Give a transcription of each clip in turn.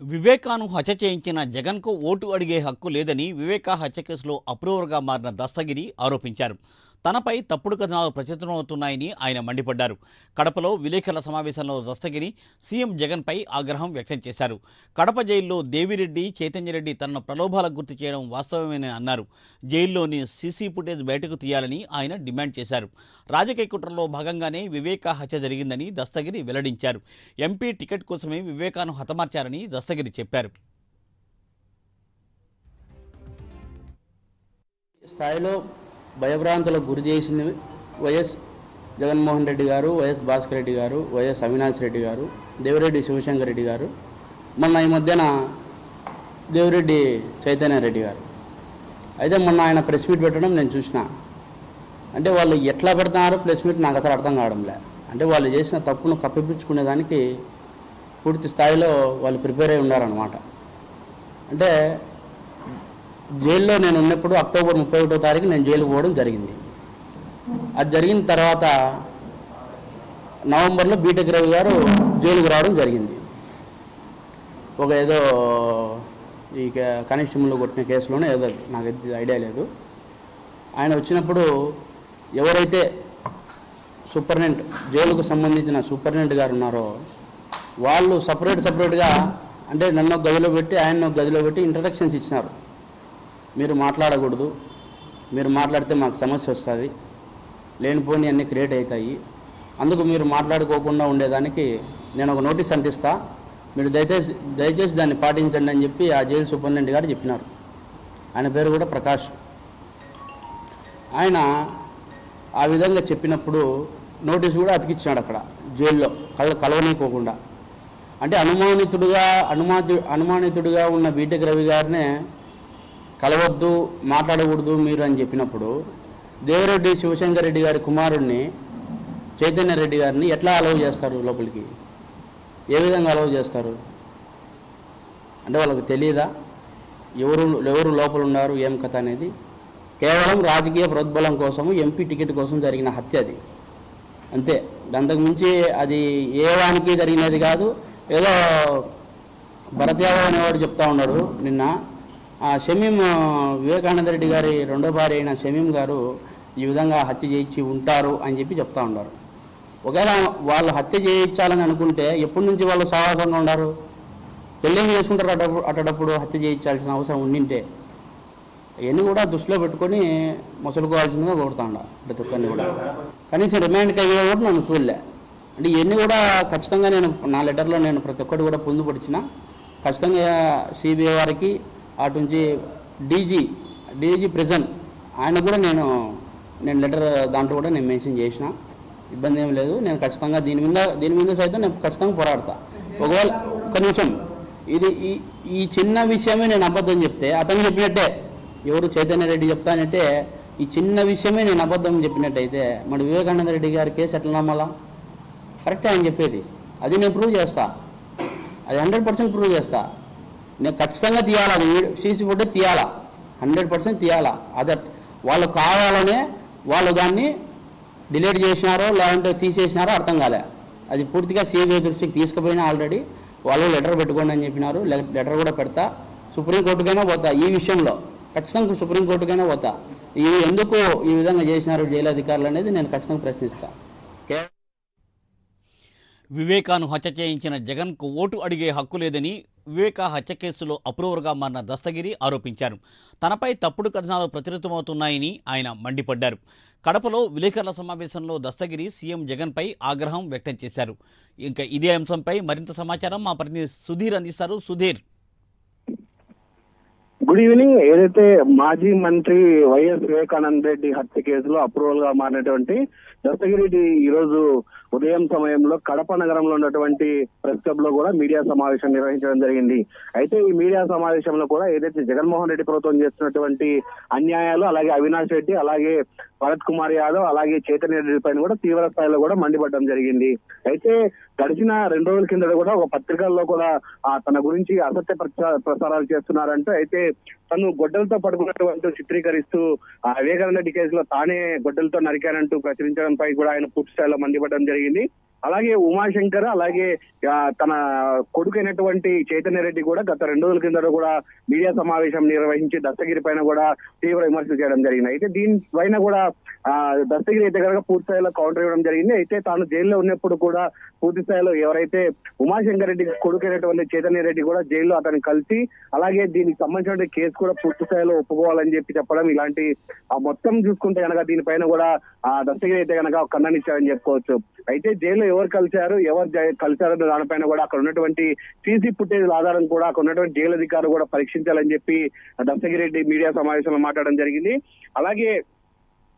వివేకాను హత్య చేయించిన జగన్కు ఓటు అడిగే హక్కు లేదని వివేకా హత్య కేసులో అప్రూవర్గా మారిన దస్తగిరి ఆరోపించారు. తనపై తప్పుడు కథనాలు ప్రచురితమవుతున్నాయని ఆయన మండిపడ్డారు. కడపలో విలేకరుల సమావేశంలో దస్తగిరి సీఎం జగన్పై ఆగ్రహం వ్యక్తం చేశారు. కడప జైల్లో దేవిరెడ్డి చైతన్యరెడ్డి తనను ప్రలోభాలకు గుర్తు చేయడం వాస్తవమేనని అన్నారు. జైల్లోని సీసీ ఫుటేజ్ బయటకు తీయాలని ఆయన డిమాండ్ చేశారు. రాజకీయ కుట్రలో భాగంగానే వివేక హత్య జరిగిందని దస్తగిరి వెల్లడించారు. ఎంపీ టికెట్ కోసమే వివేకాను హతమార్చారని దస్తగిరి చెప్పారు. స్థాయిలో భయభ్రాంతులకు గురి చేసింది వైఎస్ జగన్మోహన్ రెడ్డి గారు వైఎస్ భాస్కర్ రెడ్డి గారు వైఎస్ అవినాష్ రెడ్డి గారు దేవిరెడ్డి శివశంకర్ రెడ్డి గారు మొన్న ఈ మధ్యన దేవిరెడ్డి చైతన్య రెడ్డి గారు. అయితే మొన్న ఆయన ప్రెస్ మీట్ పెట్టడం నేను చూసిన. అంటే వాళ్ళు ఎట్లా పెడుతున్నారు ప్రెస్ మీట్ నాకు అసలు అర్థం కావడంలే అంటే వాళ్ళు చేసిన తప్పును కప్పిపుచ్చుకునేదానికి పూర్తి స్థాయిలో వాళ్ళు ప్రిపేర్ అయి ఉన్నారనమాట అంటే జైల్లో నేను ఉన్నప్పుడు అక్టోబర్ ముప్పై ఒకటో తారీఖు నేను జైలు పోవడం జరిగింది. అది జరిగిన తర్వాత నవంబర్లో బీటెక్ రవి గారు జైలుకు రావడం జరిగింది. ఒక ఏదో ఈ కానిస్టేబుల్ కొట్టిన కేసులోనే ఏదో నాకు ఐడియా లేదు. ఆయన వచ్చినప్పుడు ఎవరైతే సూపర్నెంట్ జైలుకు సంబంధించిన సూపర్నెంట్ గారు ఉన్నారో వాళ్ళు సపరేట్ సపరేట్గా అంటే నన్ను గదిలో పెట్టి ఆయన గదిలో పెట్టి ఇంట్రడక్షన్స్ ఇచ్చినారు. మీరు మాట్లాడకూడదు. మీరు మాట్లాడితే మాకు సమస్య వస్తుంది. లేనిపోని అన్నీ క్రియేట్ అవుతాయి. అందుకు మీరు మాట్లాడుకోకుండా ఉండేదానికి నేను ఒక నోటీస్ అంటిస్తా మీరు దయచేసి దయచేసి దాన్ని పాటించండి అని చెప్పి ఆ జైలు సూపరింటెండెంట్ గారు చెప్పినారు. ఆయన పేరు కూడా ప్రకాష్. ఆయన ఆ విధంగా చెప్పినప్పుడు నోటీస్ కూడా అతికిచ్చాడు అక్కడ జైల్లో కల కలవనీకోకుండా. అంటే అనుమానితుడుగా అనుమాతి అనుమానితుడిగా ఉన్న బీటెక్ రవి గారినే కలవద్దు మాట్లాడకూడదు మీరు అని చెప్పినప్పుడు దేవరెడ్డి శివశంకర్ రెడ్డి గారి కుమారుడిని చైతన్య రెడ్డి గారిని ఎట్లా అలవ్ చేస్తారు లోపలికి? ఏ విధంగా అలవ్ చేస్తారు? అంటే వాళ్ళకి తెలియదా? ఎవరు ఎవరు లోపల ఉన్నారు ఏం కథ అనేది? కేవలం రాజకీయ ప్రోద్బలం కోసం ఎంపీ టికెట్ కోసం జరిగిన హత్య అది. అంతే. అంతకు మించి అది ఏ వానికి జరిగినది కాదు. ఏదో భరత్ యాదవ్ అనేవాడు చెప్తా ఉన్నాడు నిన్న. షమీం వివేకానంద రెడ్డి గారి రెండో భార్య అయిన షమీం గారు ఈ విధంగా హత్య చేయించి ఉంటారు అని చెప్పి చెప్తా ఉన్నారు. ఒకవేళ వాళ్ళు హత్య చేయించాలని అనుకుంటే ఎప్పటి నుంచి వాళ్ళు సాహసంగా ఉన్నారు పెళ్ళి చేసుకుంటారు అటప్పుడు అటప్పుడు హత్య చేయించాల్సిన అవసరం ఉండింటే ఇవన్నీ కూడా దృష్టిలో పెట్టుకొని ముసలుకోవాల్సిందిగా కోరుతాండ ప్రతి ఒక్కరిని కూడా. కనీసం రిమాండ్కి అయ్యే కూడా నన్ను చూడలే. అంటే ఇవన్నీ కూడా ఖచ్చితంగా నేను నా లెటర్లో నేను ప్రతి ఒక్కటి కూడా పొందుపరిచిన. ఖచ్చితంగా సిబిఐ వారికి అటు నుంచి డీజీ డీజీ ప్రెజెంట్ ఆయన కూడా నేను నేను లెటర్ దాంట్లో కూడా నేను మెన్షన్ చేసిన. ఇబ్బంది ఏం లేదు. నేను ఖచ్చితంగా దీని మీద దీని మీద సైతం నేను ఖచ్చితంగా పోరాడతా. ఒకవేళ ఒక నిమిషం. ఇది ఈ ఈ చిన్న విషయమే నేను అబద్ధం చెప్తే అతను చెప్పినట్టే ఎవరు చైతన్య రెడ్డి చెప్తానంటే ఈ చిన్న విషయమే నేను అబద్ధం చెప్పినట్టయితే మరి వివేకానంద రెడ్డి గారి కేసు ఎట్లా నమ్మాలా? కరెక్టే ఆయన చెప్పేది. అది నేను ప్రూవ్ చేస్తా. అది హండ్రెడ్ పర్సెంట్ ప్రూవ్ చేస్తా. నేను ఖచ్చితంగా తీయాలా? అది సీసీ ఫుడ్ తీయాలా? హండ్రెడ్ పర్సెంట్ తీయాలా? అదే వాళ్ళు కావాలనే వాళ్ళు దాన్ని డిలీట్ చేసినారో లేదంటే తీసేసినారో అర్థం కాలే. అది పూర్తిగా సిబిఐ దృష్టికి తీసుకుపోయినా ఆల్రెడీ వాళ్ళు లెటర్ పెట్టుకోండి అని చెప్పినారు. లెటర్ కూడా పెడతా. సుప్రీంకోర్టుకైనా పోతా ఈ విషయంలో. ఖచ్చితంగా సుప్రీంకోర్టుకైనా పోతా. ఇవి ఎందుకు ఈ విధంగా చేసినారు జైలు అధికారులు అనేది నేను ఖచ్చితంగా ప్రశ్నిస్తా. వివేకాను హత్య చేయించిన జగన్కు ఓటు అడిగే హక్కు లేదని వివేకా హత్య కేసులో అప్రూవర్గా మారిన దస్తగిరి ఆరోపించారు. తనపై తప్పుడు కథనాలు ప్రచురితమవుతున్నాయని ఆయన మండిపడ్డారు. కడపలో విలేకరుల సమావేశంలో దస్తగిరి సీఎం జగన్పై ఆగ్రహం వ్యక్తం చేశారు. ఇంకా ఇదే అంశంపై మరింత సమాచారం మా ప్రతినిధి సుధీర్ అందిస్తారు. సుధీర్. గుడ్ ఈవినింగ్ ఏదైతే మాజీ మంత్రి వైఎస్ వివేకానంద రెడ్డి హత్య కేసులో అప్రూవల్గా మారినటువంటి దత్తగిరెడ్డి ఈ రోజు ఉదయం సమయంలో కడప నగరంలో ఉన్నటువంటి ప్రెస్ క్లబ్లో కూడా మీడియా సమావేశం నిర్వహించడం జరిగింది. అయితే ఈ మీడియా సమావేశంలో కూడా ఏదైతే జగన్మోహన్ రెడ్డి ప్రభుత్వం చేస్తున్నటువంటి అన్యాయాలు అలాగే అవినాష్ రెడ్డి అలాగే భరత్ కుమార్ యాదవ్ అలాగే చైతన్య రెడ్డి పైన కూడా తీవ్ర స్థాయిలో కూడా మండిపడడం జరిగింది. అయితే గడిచిన రెండు రోజుల కింద కూడా ఒక పత్రికల్లో కూడా తన గురించి అసత్య ప్రచారాలు చేస్తున్నారంటూ అయితే తను గొడ్డలతో పడుకున్నటువంటి చిత్రీకరిస్తూ ఆ వివేకానంద రెడ్డి కేసులో తానే గొడ్డలతో నరికానంటూ ప్రచురించడంపై కూడా ఆయన పూర్తి స్థాయిలో మండిపడడం జరిగింది. అలాగే ఉమాశంకర్ అలాగే తన తన కొడుకైనటువంటి చైతన్య రెడ్డి కూడా గత రెండు రోజుల కింద కూడా మీడియా సమావేశం నిర్వహించి దత్తగిరి పైన కూడా తీవ్ర విమర్శలు చేయడం జరిగింది. అయితే దీని పైన కూడా ఆ, అయితే కనుక పూర్తి స్థాయిలో కౌంటర్ ఇవ్వడం జరిగింది. అయితే తాను జైల్లో ఉన్నప్పుడు కూడా పూర్తి స్థాయిలో ఎవరైతే ఉమాశంకర్ రెడ్డి కొడుకైనటువంటి చైతన్య రెడ్డి కూడా జైల్లో అతను కలిసి అలాగే దీనికి సంబంధించిన కేసు కూడా పూర్తి స్థాయిలో ఒప్పుకోవాలని చెప్పి చెప్పడం ఇలాంటి ఆ మొత్తం చూసుకుంటే కనుక దీనిపైన కూడా ఆ దత్తగిరి అయితే కనుక ఖండనిచ్చారని చెప్పుకోవచ్చు. అయితే జైల్లో ఎవరు కలిశారు ఎవరు కలిశారన్న దానిపైన కూడా అక్కడ ఉన్నటువంటి సీసీ ఫుటేజ్ ఆధారం కూడా అక్కడ ఉన్నటువంటి జైలు అధికారులు కూడా పరీక్షించాలని చెప్పి దత్తగిరెడ్డి రెడ్డి మీడియా సమావేశంలో మాట్లాడడం జరిగింది. అలాగే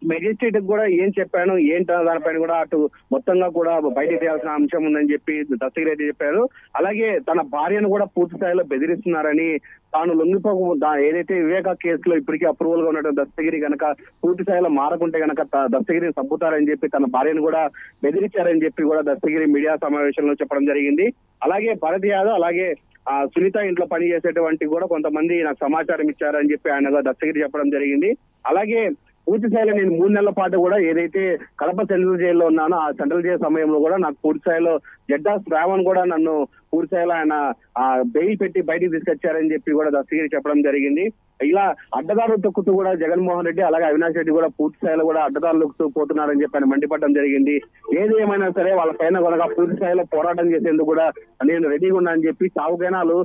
మెజిస్ట్రేట్ కూడా ఏం చెప్పాను ఏంటో దానిపైన కూడా అటు మొత్తంగా కూడా బయట తీయాల్సిన అంశం ఉందని చెప్పి దస్తగిరి అయితే చెప్పారు. అలాగే తన భార్యను కూడా పూర్తి స్థాయిలో బెదిరిస్తున్నారని తాను లొంగిపోక ఏదైతే వివేక కేసులో ఇప్పటికీ అప్రూవల్గా ఉన్నటువంటి దస్తగిరి గనక పూర్తి స్థాయిలో మారకుంటే గనక త- దస్తగిరిని చంపుతారని చెప్పి తన భార్యను కూడా బెదిరించారని చెప్పి కూడా దస్తగిరి మీడియా సమావేశంలో చెప్పడం జరిగింది. అలాగే భరత్ యాదవ్ అలాగే ఆ సునీత ఇంట్లో పని చేసేటువంటి కూడా కొంతమంది నాకు సమాచారం ఇచ్చారని చెప్పి ఆయన దస్తగిరి చెప్పడం జరిగింది. అలాగే పూర్తి స్థాయిలో నేను మూడు నెలల పాటు కూడా ఏదైతే కడప సెంట్రల్ జైల్లో ఉన్నానో ఆ సెంట్రల్ జైలు సమయంలో కూడా నాకు పూర్తి స్థాయిలో జడ్డా శ్రావణ్ కూడా నన్ను పూర్తి స్థాయిలో ఆయన ఆ బెయిల్ పెట్టి బయటికి తీసుకొచ్చారని చెప్పి కూడా దస్తగిరి చెప్పడం జరిగింది. ఇలా అడ్డదారులు తొక్కుతూ కూడా జగన్మోహన్ రెడ్డి అలాగే అవినాష్ రెడ్డి కూడా పూర్తి స్థాయిలో కూడా అడ్డదారులు తొక్కుతూ పోతున్నారని చెప్పి ఆయన మండిపడడం జరిగింది. ఏది ఏమైనా సరే వాళ్ళ పైన కనుక పూర్తి స్థాయిలో పోరాటం చేసేందుకు కూడా నేను రెడీగా ఉన్నా అని చెప్పి చావుకైనాలు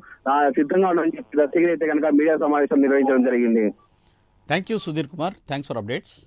సిద్ధంగా ఉన్నానని చెప్పి దస్తగిరి అయితే కనుక మీడియా సమావేశం నిర్వహించడం జరిగింది. Thank you Sudhir Kumar, thanks for updates.